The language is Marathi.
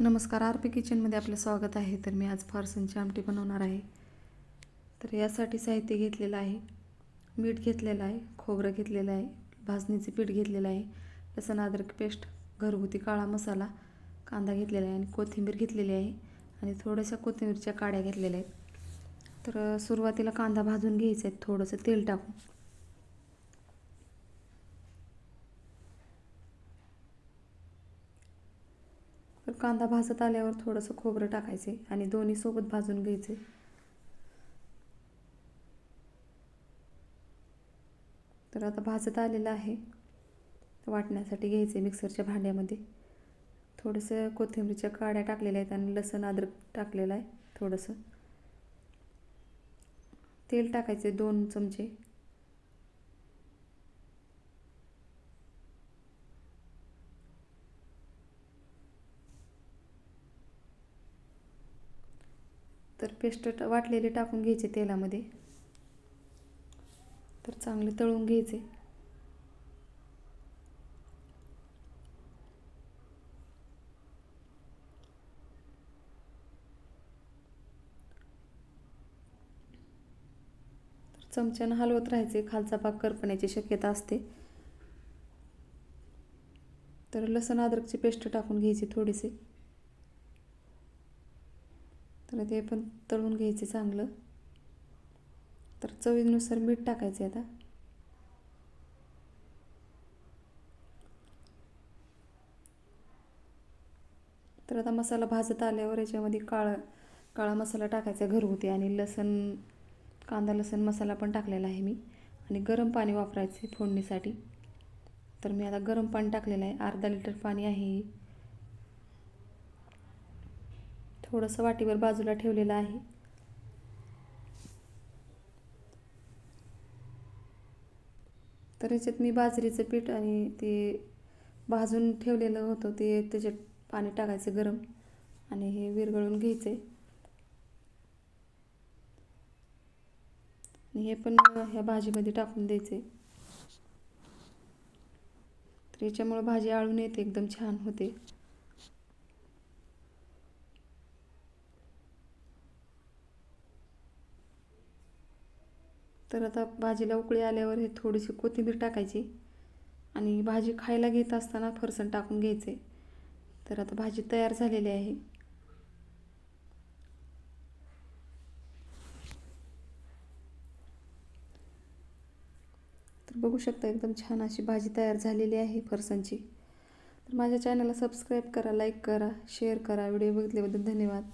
नमस्कार आर पी किचनमध्ये आपलं स्वागत आहे. तर मी आज फारसनची आमटी बनवणार आहे. तर यासाठी साहित्य घेतलेलं आहे मीठ घेतलेलं आहे खोबरं घेतलेलं आहे भाजणीचे पीठ घेतलेलं आहे लसण अद्रक पेस्ट घरगुती काळा मसाला कांदा घेतलेला आहे आणि कोथिंबीर घेतलेली आहे आणि थोड्याशा कोथिंबीरच्या काड्या घेतलेल्या आहेत. तर सुरुवातीला कांदा भाजून घ्यायचा आहे थोडंसं तेल टाकून. तर कांदा भाजत आल्यावर थोडंसं खोबरं टाकायचे आणि दोन्ही सोबत भाजून घ्यायचे. तर आता भाजत आलेलं आहे. वाटण्यासाठी घ्यायचे मिक्सरच्या भांड्यामध्ये. थोडंसं कोथिंबीरच्या काड्या टाकलेल्या आहेत आणि लसण अद्रक टाकलेलं आहे थोडंसं. तेल टाकायचे दोन चमचे. तर पेस्ट वाटलेले टाकून घ्यायचे तेलामध्ये. तर चांगले तळून घ्यायचे. चमच्यानं हलवत राहायचे. खालचा भाग करपण्याची शक्यता असते. तर लसण अद्रकची पेस्ट टाकून घ्यायची थोडीशी. तर ते पण तळून घ्यायचे चांगलं. तर चवीनुसार मीठ टाकायचे आता. तर आता मसाला भाजत आल्यावर याच्यामध्ये काळा काळा मसाला टाकायचा घरगुती आणि लसण कांदा लसण मसाला पण टाकलेला आहे मी. आणि गरम पाणी वापरायचे फोडणीसाठी. तर मी आता गरम पाणी टाकलेलं आहे. अर्धा लिटर पाणी आहे हे. थोडंसं वाटीवर बाजूला ठेवलेलं आहे. तर याच्यात मी बाजरीचं पीठ आणि ते भाजून ठेवलेलं होतं ते त्याच्यात पाणी टाकायचं गरम आणि हे विरघळून घ्यायचे आणि हे पण ह्या भाजीमध्ये टाकून द्यायचे तर याच्यामुळं भाजी आळून येते एकदम छान होते. तर आता भाजीला उकळी आल्यावर हे थोडीशी कोथिंबीर टाकायची आणि भाजी खायला घेत असताना फरसण टाकून घ्यायचे. तर आता भाजी तयार झालेली आहे. तर बघू शकता एकदम छान अशी भाजी तयार झालेली आहे फरसांची तर माझ्या चॅनलला सबस्क्राईब करा लाईक करा शेअर करा. व्हिडिओ बघितल्याबद्दल धन्यवाद.